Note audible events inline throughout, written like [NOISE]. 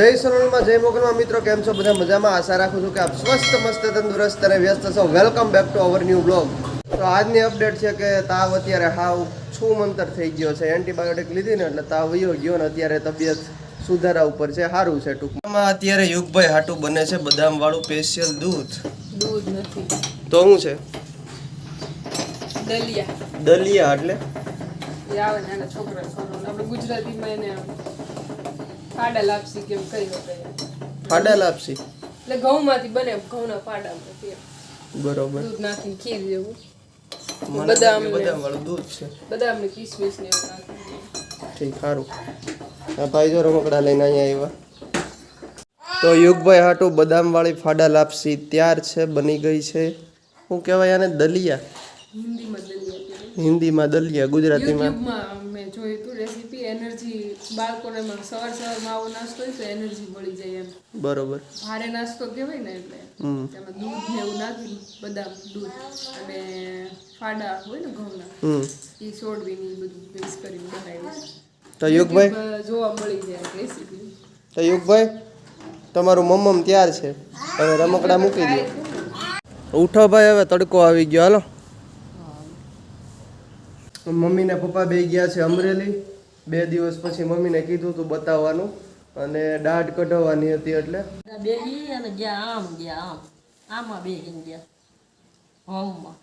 જય સરોણમાં જય મોગલમાં. મિત્રો કેમ છો? બધા મજામાં? આશા રાખું છું કે આપ સ્વસ્થ મસ્ત તંદુરસ્ત અને વ્યસ્ત છો. Welcome back to our new blog તો આજની અપડેટ છે કે તાવ અત્યારે હાવ છું મંતર થઈ ગયો છે. એન્ટીબાયોટિક લીધી ને એટલે તાવ વયો ગયો ને અત્યારે તબિયત સુધારા ઉપર છે. સારું છે ટૂંકમાં. અત્યારે યુગભાઈ હાટું બને છે બદામ વાળું સ્પેશિયલ દૂધ. દૂધ નથી. તો શું છે? દલિયા. દલિયા એટલે? છોકરા ગુજરાતીમાં એને ફાડા લાપસી કેમ કહી ફાડા લાપસી? એટલે ઘઉંમાંથી બને ઘઉંના ફાડામાંથી બરોબર. દૂધ નાખીને ખીર જેવું. બદામ બદામ વાળું દૂધ છે. બદામ ને કિસમિસ ને એવું નાખીને ઠીક સારું. આ ભાઈ જો રમકડા લઈને અહીંયા આવ્યા. તો યુગભાઈ હાટુ બદામવાળી ફાડા લાપસી ત્યાર છે બની ગઈ છે. શું કહેવાય આને? દલિયા. હિન્દીમાં. હિન્દીમાં દલિયા ગુજરાતીમાં. મેં જોયું હતું રેસીપી એનર્જી બાળકોને સવાર સવારમાં આવો નાસ્તો હોય તો એનર્જી મળી જાય એમ. બરોબર. ભારે નાસ્તો કહેવાય ને એટલે. તેમાં દૂધ ને એવું નાખી બદામ દૂધ અને ફાડા હોય ને ઘઉંના. હમ. એ સોડવીને બધું મિક્સ કરીને બનાવ્યું તો યુગભાઈ જોવા મળી જાય રેસીપી. તો યોગભાઈ તમારું મમ્મમ તૈયાર છે. હવે રમકડા મૂકી દો. ઉઠો ભાઈ હવે તડકો આવી ગયો. હાલો. મમ્મી ને પપ્પા બે ગયા છે અમરેલી. બે દિવસ પછી મમ્મીને કીધું તું બતાવવાનું અને દાઢ કઢાવવાની હતી એટલે. બે અને ગયા આમ ગયા આમ. આમાં બે ગયા. હોમમાં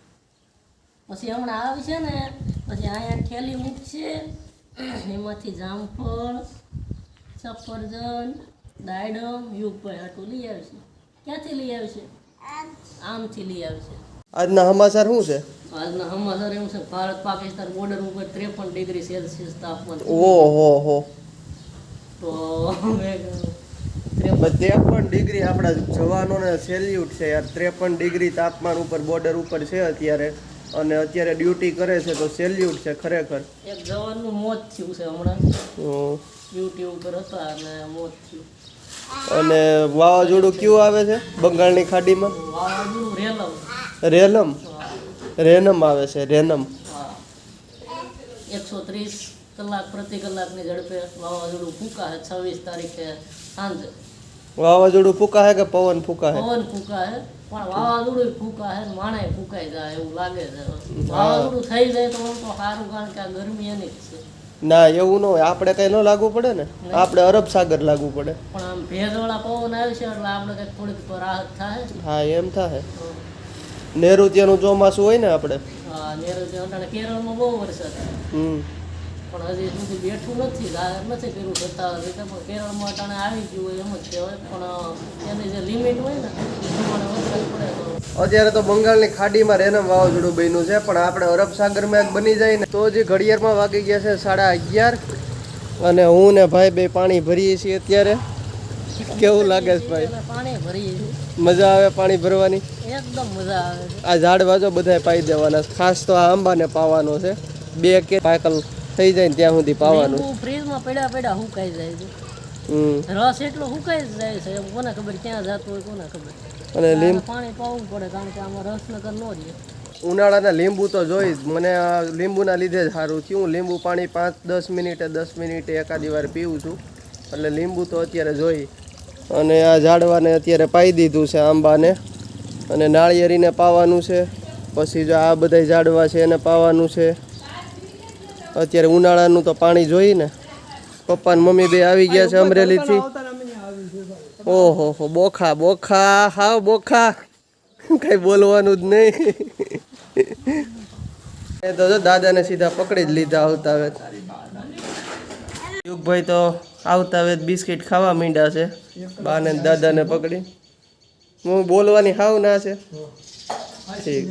પછી હમણાં આવશે ને પછી અહીંયા ઠેલી મૂકશે. એમાંથી જામફળ સફરજન દાડમ યુગભાઈ હાટું લઈ આવશે. ક્યાંથી લઈ આવશે? આમથી લઈ આવશે. આજના સમાચાર શું છે? આજના સમાચાર એવું છે ભારત પાકિસ્તાન બોર્ડર ઉપર ત્રેપન ડિગ્રી સેલ્સિયસ તાપમાન ઓહો હો તો મેં કીધું, ત્રેપન ડિગ્રી આપણા જવાનોને સેલ્યુટ છે યાર. ત્રેપન ડિગ્રી તાપમાન ઉપર બોર્ડર ઉપર છે અત્યારે. અને અત્યારે ડ્યુટી કરે છે તો સેલ્યુટ છે ખરેખર. એક જવાનનું મોત થયું છે હમણાં. હમ. ડ્યુટી ઉપર હતા અને મોત થયું. અને વાવાઝોડું કયું આવે છે બંગાળની ખાડીમાં? વાવાઝોડું રેલમ. રેલમ? રેનમ આવે છે રેનમ. એકસો ત્રીસ કલાક પ્રતિ કલાકની ઝડપે વાવાઝોડું ફૂંકા છે છવ્વીસ તારીખે સાંજે. વાવાઝોડું ફૂંકા હે કે પવન ફૂંકા હે પવન ફૂંકા છે પણ વાવાઝોડું ફૂંકા છે માણે ફૂંકાઈ જાય એવું લાગે છે. વાવાઝોડું થઈ જાય તો તો સારું કારણ કે આ ગરમી એની જ છે. ના એવું ન હોય. આપણે કઈ ન લાગુ પડે ને? આપણે અરબ સાગર લાગવું પડે. પણ આમ ભેજવાળા પવન આવે છે એટલે આપણે કઈ થોડીક રાહત થાય. હા એમ થાય. નેરું ત્યાંનું ચોમાસું હોય ને આપણે? કેરળમાં બહુ વરસાદ હમ. પણ હજી સુધી બેઠું નથી નથી કર્યું છતાં રીતે પણ કેરળમાં અટાણે આવી ગયું હોય એમ જ કહેવાય. પણ એની જે લિમિટ હોય ને અત્યારે તો બંગાળની ખાડીમાં રેનમ વાવાઝોડું બન્યું છે પણ આપણે અરબ સાગરમાં બની જાય ને તો જે ઘડિયાળમાં વાગી ગયા છે સાડા અગિયાર. અને હું ને ભાઈ બે પાણી ભરીએ છીએ અત્યારે. કેવું લાગે છે ભાઈ? પાણી ભરી મજા આવે પાણી ભરવાની? એકદમ મજા આવે આ ઝાડવા જો બધાય પાઈ દેવાના ખાસ તો આ આંબાને પાવાનો છે. બે કે પાકલ થઈ જાય ને ત્યાં સુધી પાવાનું ફ્રીજમાં પડ્યા પડ્યા હુકાઈ જાય છે. રસ એટલો હુકાઈ જ જાય છે. એમ કોને ખબર ક્યાં જતું હોય કોને ખબર. અને લીંબ પાણી પાવું પડે કારણ કે આમાં રસ નગર ન રહે. ઉનાળાના લીંબુ તો જોઈ જ. મને લીંબુના લીધે જ સારું થયું. હું લીંબુ પાણી પાંચ દસ મિનિટે દસ મિનિટે એકાદી વાર પીવું છું. એટલે લીંબુ તો અત્યારે જોઈ. અને આ ઝાડવાને અત્યારે પાઈ દીધું છે આંબાને. અને નાળિયેરીને પાવાનું છે. પછી જો આ બધા ઝાડવા છે એને પાવાનું છે. અત્યારે ઉનાળાનું તો પાણી જોઈને પપ્પા ને મમ્મી બે આવી ગયા છે અમરેલીથી. ઓહો, હો, બોખા બોખા, હાવ બોખા. કઈ બોલવાનું જ નહીં. એ તો દાદાને સીધા પકડી જ લીધા આવતા હવે. યુગભાઈ તો આવતા હવે બિસ્કિટ ખાવા માંડ્યા છે. બાને દાદાને પકડી. હું બોલવાની હાવ ના છે. ઠીક.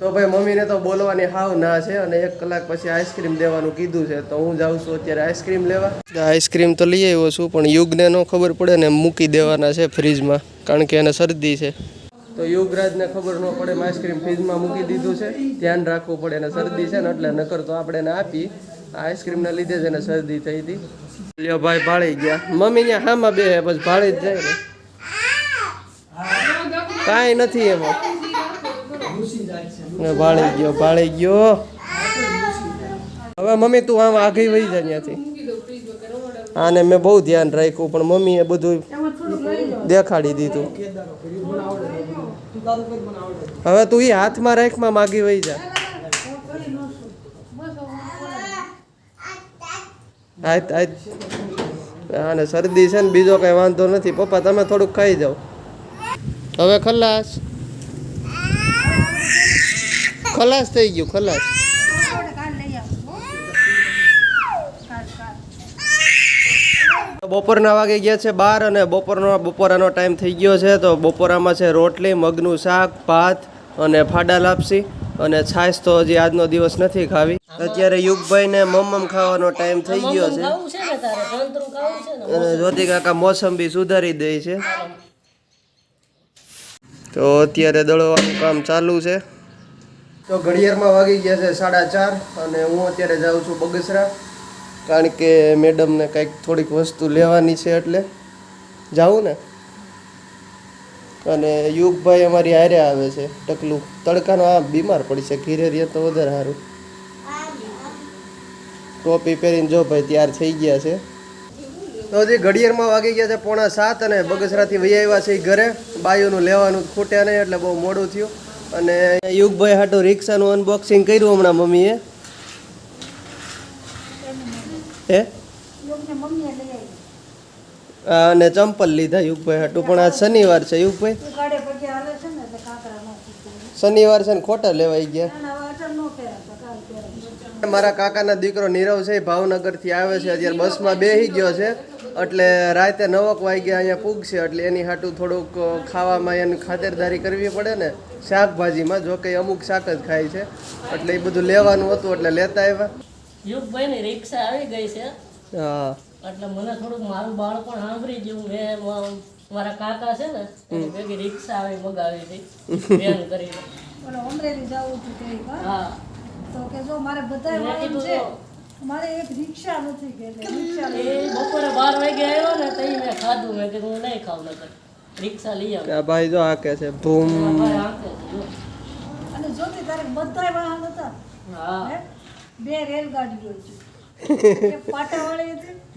તો ભાઈ મમ્મીને તો બોલવાની હાવ ના છે અને એક કલાક પછી આઈસ્ક્રીમ દેવાનું કીધું છે. તો હું જાઉં છું અત્યારે આઈસ્ક્રીમ લેવા. આઈસ્ક્રીમ તો લઈ આવ્યો છું, પણ યુગને ન ખબર પડે ને મૂકી દેવાના છે ફ્રીજમાં, કારણ કે એને શરદી છે. તો યુગરાજને ખબર ન પડે આઈસ્ક્રીમ ફ્રીજમાં મૂકી દીધું છે. ધ્યાન રાખવું પડે એને શરદી છે ને એટલે નકર તો આપણે એને આપી આઈસ્ક્રીમના લીધે જ એને શરદી થઈ હતી. લ્યો ભાઈ ભાળી ગયા. મમ્મી ત્યાં હામાં બે પછી ભાળી જ જાય ને. કાંઈ નથી એમાં ને ભાળી ગયો ભાળી ગયો. હવે મમ્મી તું આમ આગળ વહી જાય ત્યાંથી આને મેં બહુ ધ્યાન રાખ્યું, પણ મમ્મીએ બધું દેખાડી દીધું. હવે તું એ હાથમાં રાખમાં માગી વહી જા. આય આય અને શરદી છે ને બીજો કઈ વાંધો નથી. પપ્પા, તમે થોડુંક ખાઈ જાઓ. હવે ખલાસ. ખલાસ થઈ ગયું, ખલાસ. બપોરના વાગે ગયા છે બાર અને બપોરનો બપોરાનો ટાઈમ થઈ ગયો છે. તો બપોરામાં છે રોટલી, મગનું શાક, ભાત અને ફાડા લાપસી અને છાશ તો હજી આજનો દિવસ નથી ખાવી. અત્યારે યુગભાઈ ને મમ્મમ ખાવાનો ટાઈમ થઈ ગયો છે. ખાવું છે ને તારે? સંતરું ખાવું છે ને? અને જ્યોતિ કાકા મોસંબી સુધારી દે છે. તો અત્યારે દળવાનું કામ ચાલુ છે. તો ઘડિયાળમાં વાગી ગયા છે સાડા ચાર અને હું અત્યારે જાઉં છું બગસરા. કારણ કે મેડમને કંઈક થોડીક વસ્તુ લેવાની છે એટલે જાઉં ને. અને યુગભાઈ અમારી હારે આવે છે. ટકલું. તડકાનો આ બીમાર પડી છે. ઘીરે તો વધારે સારું. ટોપી પહેરીને જો ભાઈ તૈયાર થઈ ગયા છે. તો હજી ઘડિયાળમાં વાગી ગયા છે પોણા સાત અને બગસરાથી વહી આવ્યા છે ઘરે. બાયુનું લેવાનું ખૂટ્યા નહીં એટલે બહુ મોડું થયું. અને યુગભાઈ હાટું રિક્ષાનું અનબોક્સિંગ કર્યું હમણાં મમ્મીએ. હે? આ અને ચંપલ લીધા યુગભાઈ હાટું. પણ આજ શનિવાર છે યુગભાઈ. શનિવાર છે ને ખોટા લેવાઈ ગયા. મારા કાકાના દીકરો નીરવ છે એ ભાવનગરથી આવે છે અત્યારે બસમાં બેસી ગયો છે. એટલે રાતે નવક વાગ્યા અહીંયા પૂગશે એટલે એની હાટું થોડુંક ખાવામાં એની ખાતરદારી કરવી પડે ને. શાકભાજીમાં જો કે અમુક શાક જ ખાય છે. એટલે એ બધું લેવાનું હતું એટલે લેતા આવ્યા. યુગભાઈ ની રિક્ષા આવી ગઈ છે. હા. એટલે મને થોડુંક મારું બાળપણ સાંભળી ગયું. મેં મારા કાકા છે ને ભેગી રિક્ષા આવી મગાવી હતી. [LAUGHS] કરીને. અમરેલી જવું હતું હા. તો કે જો મારે બધાય મેં છે મારે એક રિક્ષા નથી કે રિક્ષા એ બપોરે 12 વાગે આવ્યો ને તઈ મેં ખાધું. મેં કીધું હું નહીં ખાવ નકર. રિક્ષા લઈ આવ. કે ભાઈ જો આ કે છે છે, જો. અને જોતી તારે બધાય વાહન હતા? હા? બે રેલગાડીઓ હતી.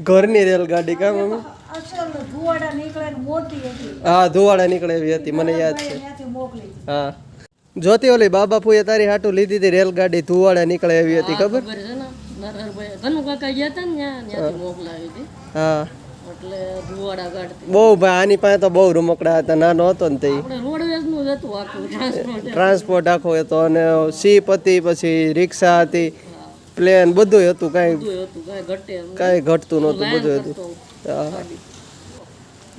ઘરની રેલગાડી કામ મમ્મી? ધુવાડા નીકળે મોટી હતી. હા ધુવાડા નીકળે એવી હતી. મને યાદ છે. મોકલી. હા. જોતી ઓલી બાબા ફૂએ તારી હાટું લીધી હતી રેલગાડી ધુવાડે નીકળે એવી હતી ખબર? હા. બહુ ભાઈ આની પાસે તો બહુ રમકડા હતા નાનો હતો ને તે. ટ્રાન્સપોર્ટ આખો હતો અને સીપ હતી પછી રિક્ષા હતી પ્લેન બધું હતું કાંઈ. કાંઈ ઘટતું નહોતું બધું હતું.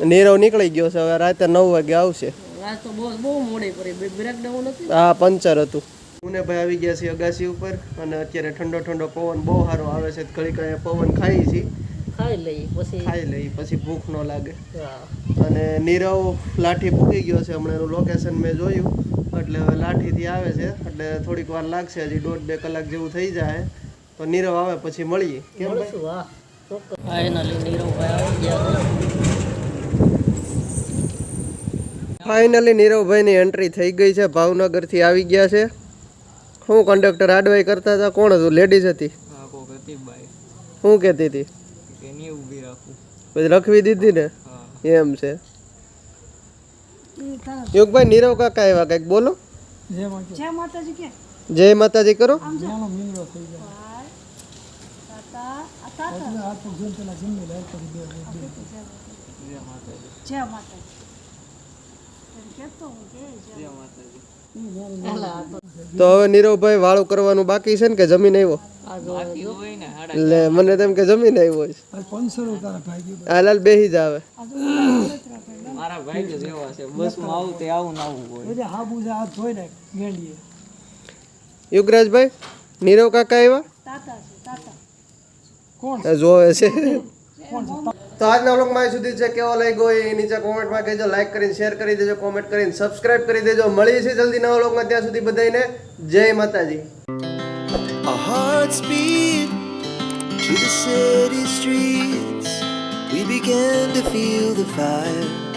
નીરવ નીકળી ગયો છે હવે રાતે નવ વાગે આવશે. રાત તો બહુ બહુ મોડી પડી. બ્રેક ડાઉન હતી? હા પંચર હતું. હું ભાઈ આવી ગયા છે અગાસી ઉપર અને અત્યારે ઠંડો ઠંડો પવન બહુ સારો આવે છે. ઘડીક અહીંયા પવન ખાઈ છે. ખાઈ લઈ પછી ખાઈ લઈ પછી ભૂખ ન લાગે. હા. અને નીરવ લાઠી પૂકી ગયો છે. હમણાં એનું લોકેશન મેં જોયું. એટલે લાઠીથી આવે છે. એટલે થોડીક વાર લાગશે હજી. દોઢ બે કલાક જેવું થઈ જાય. તો નીરવ આવે પછી મળીએ. કેમ ભાઈ? ફાઇનલી નીરવભાઈ આવી ગયા છે ફાઇનલી નીરવભાઈની એન્ટ્રી થઈ ગઈ છે. ભાવનગરથી આવી ગયા છે. હું કંડક્ટર આડવાઈ કરતા હતા. કોણ હતું? લેડીઝ હતી. શું કહેતી હતી. પછી રખવી દીધી ને? એમ છે. યુગભાઈ નીરવ કાકા આવ્યા કંઈક? બોલો. જય માતાજી. કે? જય માતાજી કરો. જય માતાજી એમ કહેતો હું કે જય તો હવે નીરવભાઈ વાળું કરવાનું બાકી છે ને કે જમીન આવ્યો? એટલે મને તેમ કે જમીન આવ્યો છે. હાલાલ બેહી જ આવે. યુગરાજભાઈ નીરવ કાકા આવ્યા? જોવે છે. તો આજના વ્લોગમાં સુધી છે કેવો લાગ્યો એ નીચે કોમેન્ટમાં કહેજો લાઈક કરીને શેર કરી દેજો કોમેન્ટ કરીને સબસ્ક્રાઇબ કરી દેજો મળીએ છીએ જલ્દી નવા વ્લોગમાં ત્યાં સુધી બધાને જય માતાજી to the city streets. We began to feel the fire.